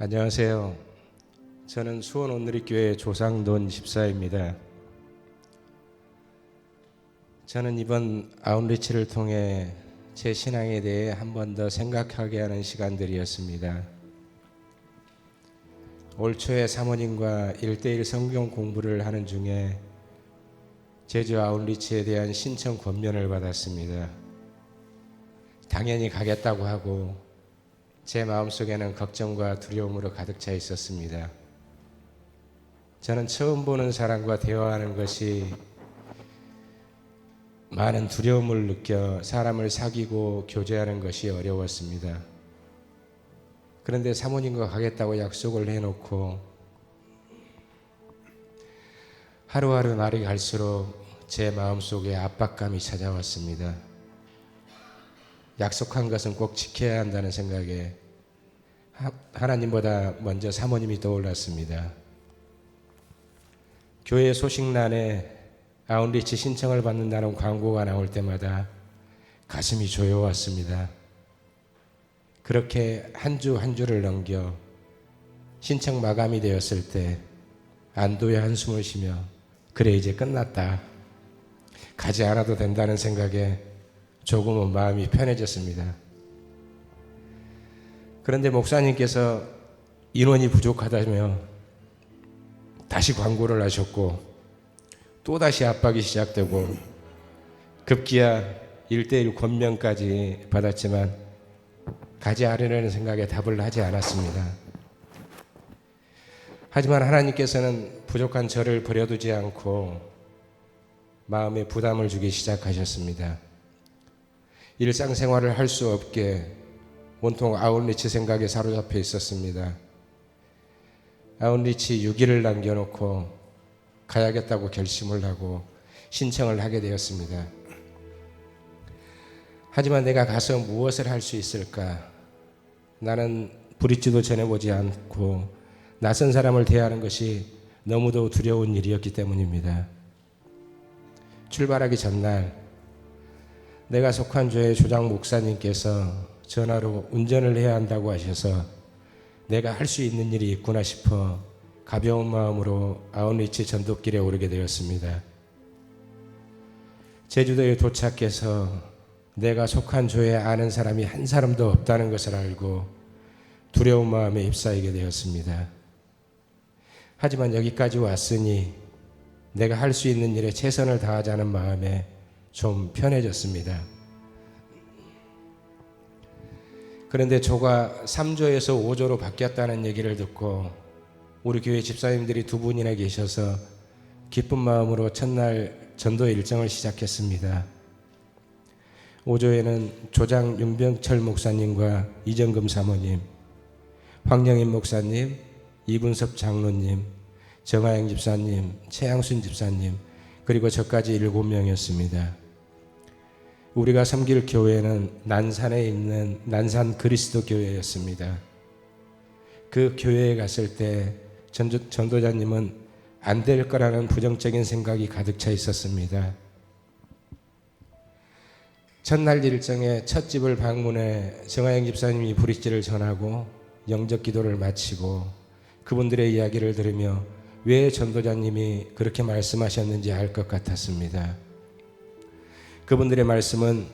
안녕하세요. 저는 수원 온누리교회 조상돈 집사입니다. 저는 이번 아웃리치를 통해 제 신앙에 대해 한 번 더 생각하게 하는 시간들이었습니다. 올 초에 사모님과 일대일 성경 공부를 하는 중에 제주 아웃리치에 대한 신청 권면을 받았습니다. 당연히 가겠다고 하고 제 마음속에는 걱정과 두려움으로 가득 차 있었습니다. 저는 처음 보는 사람과 대화하는 것이 많은 두려움을 느껴 사람을 사귀고 교제하는 것이 어려웠습니다. 그런데 사모님과 가겠다고 약속을 해놓고 하루하루 날이 갈수록 제 마음속에 압박감이 찾아왔습니다. 약속한 것은 꼭 지켜야 한다는 생각에 하- 하나님보다 먼저 사모님이 떠올랐습니다. 교회 소식란에 아웃리치 신청을 받는다는 광고가 나올 때마다 가슴이 조여왔습니다. 그렇게 한 주한 주를 넘겨 신청 마감이 되었을 때 안도의 한숨을 쉬며 그래 이제 끝났다. 가지 않아도 된다는 생각에 조금은 마음이 편해졌습니다. 그런데 목사님께서 인원이 부족하다며 다시 광고를 하셨고 또 다시 압박이 시작되고 급기야 일대일 권면까지 받았지만 가지 않으려는 생각에 답을 하지 않았습니다. 하지만 하나님께서는 부족한 저를 버려두지 않고 마음에 부담을 주기 시작하셨습니다. 일상생활을 할 수 없게 온통 아웃리치 생각에 사로잡혀 있었습니다. 아웃리치 6일을 남겨놓고 가야겠다고 결심을 하고 신청을 하게 되었습니다. 하지만 내가 가서 무엇을 할 수 있을까? 나는 브릿지도 전해보지 않고 낯선 사람을 대하는 것이 너무도 두려운 일이었기 때문입니다. 출발하기 전날 내가 속한 교회 조장 목사님께서 전화로 운전을 해야 한다고 하셔서 내가 할 수 있는 일이 있구나 싶어 가벼운 마음으로 아웃리치 전도길에 오르게 되었습니다. 제주도에 도착해서 내가 속한 교회에 아는 사람이 한 사람도 없다는 것을 알고 두려운 마음에 휩싸이게 되었습니다. 하지만 여기까지 왔으니 내가 할 수 있는 일에 최선을 다하자는 마음에 좀 편해졌습니다. 그런데 조가 3조에서 5조로 바뀌었다는 얘기를 듣고 우리 교회 집사님들이 두 분이나 계셔서 기쁜 마음으로 첫날 전도 일정을 시작했습니다. 5조에는 조장 윤병철 목사님과 이정금 사모님, 황영임 목사님, 이분섭 장로님, 정하영 집사님, 최양순 집사님, 그리고 저까지 일곱 명이었습니다. 우리가 섬길 교회는 난산에 있는 난산 그리스도 교회였습니다. 그 교회에 갔을 때 전도, 전도자님은 안 될 거라는 부정적인 생각이 가득 차 있었습니다. 첫날 일정에 첫 집을 방문해 정하영 집사님이 브릿지를 전하고 영적 기도를 마치고 그분들의 이야기를 들으며 왜 전도자님이 그렇게 말씀하셨는지 알 것 같았습니다. 그분들의 말씀은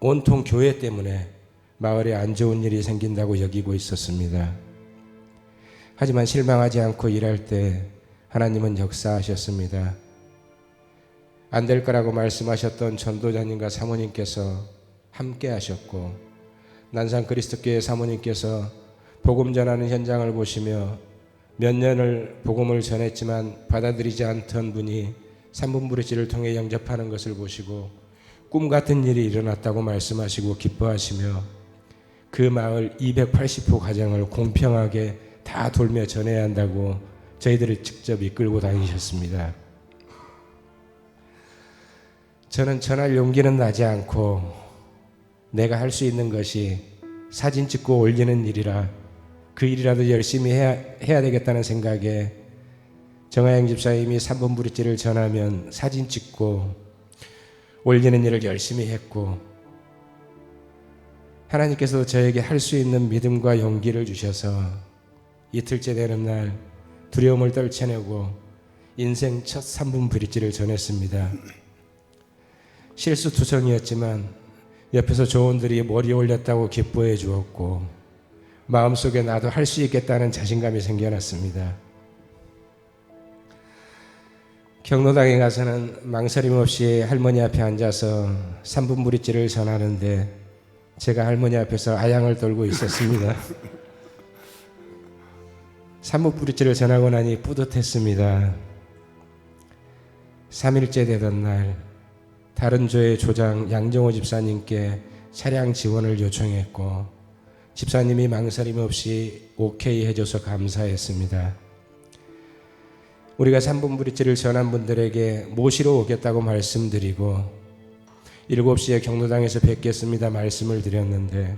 온통 교회 때문에 마을에 안 좋은 일이 생긴다고 여기고 있었습니다. 하지만 실망하지 않고 일할 때 하나님은 역사하셨습니다. 안 될 거라고 말씀하셨던 전도자님과 사모님께서 함께 하셨고 난산 그리스도교회 사모님께서 복음 전하는 현장을 보시며 몇 년을 복음을 전했지만 받아들이지 않던 분이 삼분부리지를 통해 영접하는 것을 보시고 꿈 같은 일이 일어났다고 말씀하시고 기뻐하시며 그 마을 280호 가정을 공평하게 다 돌며 전해야 한다고 저희들을 직접 이끌고 다니셨습니다. 저는 전할 용기는 나지 않고 내가 할 수 있는 것이 사진 찍고 올리는 일이라 그 일이라도 열심히 해야, 해야 되겠다는 생각에 정하영 집사님이 3번 브릿지를 전하면 사진 찍고 올리는 일을 열심히 했고 하나님께서 저에게 할 수 있는 믿음과 용기를 주셔서 이틀째 되는 날 두려움을 떨쳐내고 인생 첫 3분 브릿지를 전했습니다. 실수투성이었지만 옆에서 조원들이 머리 올렸다고 기뻐해 주었고 마음속에 나도 할 수 있겠다는 자신감이 생겨났습니다. 경로당에 가서는 망설임 없이 할머니 앞에 앉아서 3분 브릿지를 전하는데 제가 할머니 앞에서 아양을 떨고 있었습니다. 3분 브릿지를 전하고 나니 뿌듯했습니다. 3일째 되던 날 다른 조의 조장 양정호 집사님께 차량 지원을 요청했고 집사님이 망설임 없이 오케이 해줘서 감사했습니다. 우리가 3분 브릿지를 전한 분들에게 모시러 오겠다고 말씀드리고 7시에 경로당에서 뵙겠습니다 말씀을 드렸는데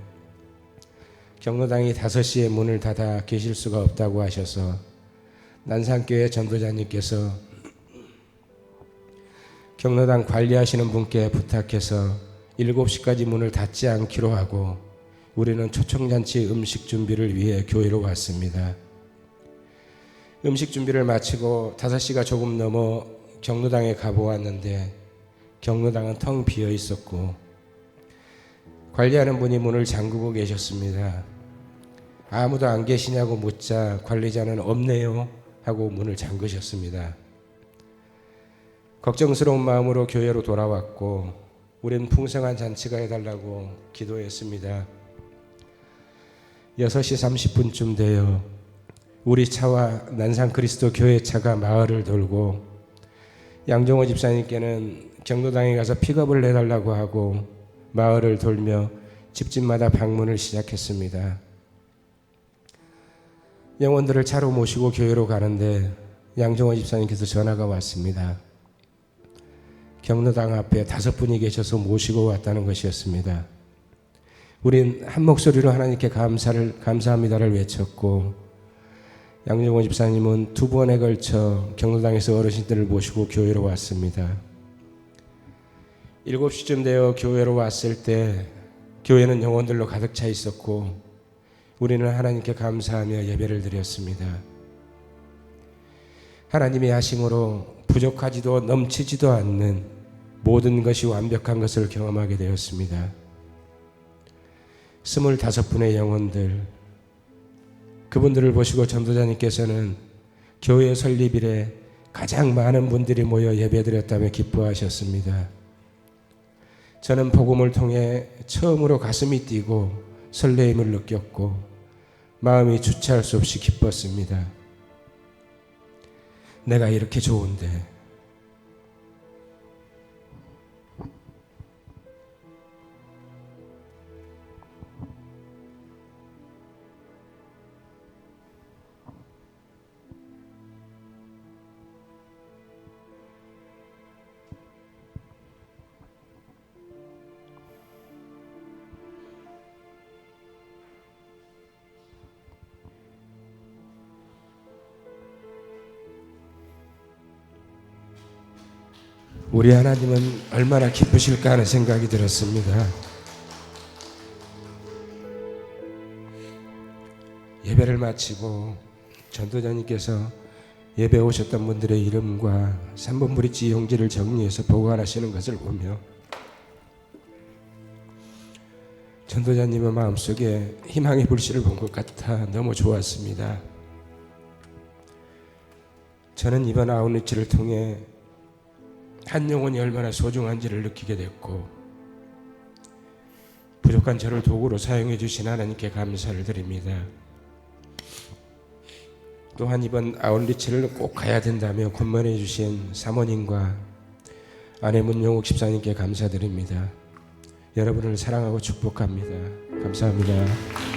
경로당이 5시에 문을 닫아 계실 수가 없다고 하셔서 난산교회 전도자님께서 경로당 관리하시는 분께 부탁해서 7시까지 문을 닫지 않기로 하고 우리는 초청잔치 음식 준비를 위해 교회로 왔습니다. 음식 준비를 마치고 5시가 조금 넘어 경로당에 가보았는데 경로당은 텅 비어 있었고 관리하는 분이 문을 잠그고 계셨습니다. 아무도 안 계시냐고 묻자 관리자는 없네요 하고 문을 잠그셨습니다. 걱정스러운 마음으로 교회로 돌아왔고 우린 풍성한 잔치가 해달라고 기도했습니다. 6시 30분쯤 되어 우리 차와 난산 그리스도 교회 차가 마을을 돌고 양정호 집사님께는 경로당에 가서 픽업을 해달라고 하고 마을을 돌며 집집마다 방문을 시작했습니다. 영혼들을 차로 모시고 교회로 가는데 양정호 집사님께서 전화가 왔습니다. 경로당 앞에 다섯 분이 계셔서 모시고 왔다는 것이었습니다. 우린 한 목소리로 하나님께 감사를 감사합니다를 외쳤고 양정호 집사님은 두 번에 걸쳐 경로당에서 어르신들을 모시고 교회로 왔습니다. 7시쯤 되어 교회로 왔을 때 교회는 영혼들로 가득 차 있었고 우리는 하나님께 감사하며 예배를 드렸습니다. 하나님의 하심으로 부족하지도 넘치지도 않는 모든 것이 완벽한 것을 경험하게 되었습니다. 스물다섯 분의 영혼들, 그분들을 보시고 전도자님께서는 교회 설립 일에 가장 많은 분들이 모여 예배드렸다며 기뻐하셨습니다. 저는 복음을 통해 처음으로 가슴이 뛰고 설레임을 느꼈고 마음이 주체할 수 없이 기뻤습니다. 내가 이렇게 좋은데 우리 하나님은 얼마나 기쁘실까 하는 생각이 들었습니다. 예배를 마치고 전도자님께서 예배 오셨던 분들의 이름과 3번 브릿지 용지를 정리해서 보관하시는 것을 보며 전도자님의 마음속에 희망의 불씨를 본 것 같아 너무 좋았습니다. 저는 이번 아웃리치를 통해 한 영혼이 얼마나 소중한지를 느끼게 됐고 부족한 저를 도구로 사용해 주신 하나님께 감사를 드립니다. 또한 이번 아울리치를 꼭 가야 된다며 권면해 주신 사모님과 아내 문용욱 집사님께 감사드립니다. 여러분을 사랑하고 축복합니다. 감사합니다.